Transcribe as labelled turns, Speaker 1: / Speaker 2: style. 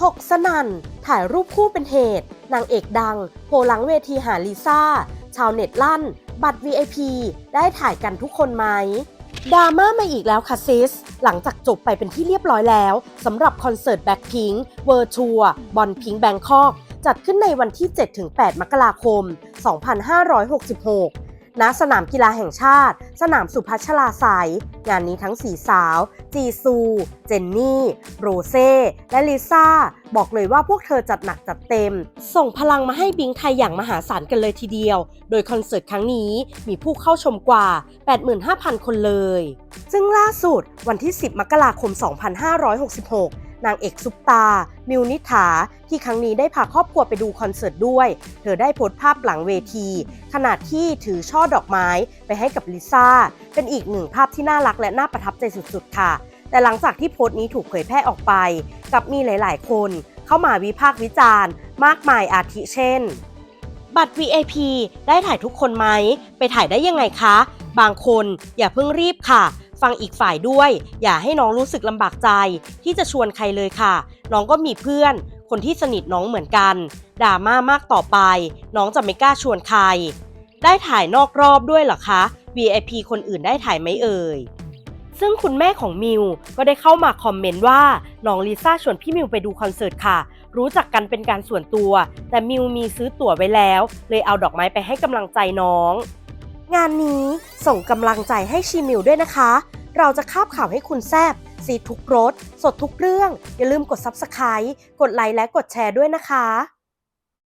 Speaker 1: ถกสนั่น ถ่ายรูปคู่เป็นเหตุ นางเอกดัง โผล่หลังเวทีหาลิซ่า ชาวเน็ตลั่น บัตร VIP ได้ถ่ายกันทุกคนไหมดราม่ามาอีกแล้วค่ะซิส หลังจากจบไปเป็นที่เรียบร้อยแล้วสำหรับคอนเสิร์ตแบ็คพิงค์เวอร์ทัวบอลพิงค์แบงคอกจัดขึ้นในวันที่ 7-8 มกราคม 2566 ณสนามกีฬาแห่งชาติ สนามสุพัชลาไสยงานนี้ทั้งสี่สาว จีซู เจนนี่ โรเซ่ และลิซ่า บอกเลยว่าพวกเธอจัดหนักจัดเต็ม ส่งพลังมาให้บิงไทยอย่างมหาศาลกันเลยทีเดียว โดยคอนเสิร์ตครั้งนี้มีผู้เข้าชมกว่า 85,000 คนเลย ซึ่งล่าสุดวันที่ 10 มกราคม 2566 นางเอกซุปตา มิวนิฐา ที่ครั้งนี้ได้พาครอบครัวไปดูคอนเสิร์ตด้วย เธอได้โพสต์ภาพหลังเวที ขณะที่ถือช่อดอกไม้ไปให้กับลิซ่า เป็นอีกหนึ่งภาพที่น่ารักและน่าประทับใจสุดๆ ค่ะ แต่หลังจากที่โพสต์นี้ถูกเผยแพร่ออกไป กับมีหลายๆ คนเข้ามาวิพากษ์วิจารณ์ มากมายอาทิเช่น บัตร VIP ได้ถ่ายทุกคนไหม ไปถ่ายได้ยังไงคะ บางคนอย่าเพิ่งรีบค่ะ ฟังอีกฝ่ายด้วย อย่าให้น้องรู้สึกลำบากใจ ที่จะชวนใครเลยค่ะ น้องก็มีเพื่อน คนที่สนิทน้องเหมือนกันดราม่ามากต่อไป น้องจะไม่กล้าชวนใคร ได้ถ่ายนอกรอบด้วยหรอคะ VIP คนอื่นได้ถ่ายไหมเอ่ยซึ่งคุณแม่ของมิวก็ได้เข้ามาคอมเมนต์ว่าน้องลิซ่าชวนพี่มิวไปดูคอนเสิร์ตค่ะ รู้จักกันเป็นการส่วนตัว แต่มิวมีซื้อตั๋วไว้แล้ว เลยเอาดอกไม้ไปให้กำลังใจน้อง งานนี้ส่งกำลังใจให้ชีมิวด้วยนะคะ เราจะคาบข่าวให้คุณแซบซีทุกรสสดทุกเรื่อง อย่าลืมกด Subscribe กดไลค์และกดแชร์ด้วยนะคะ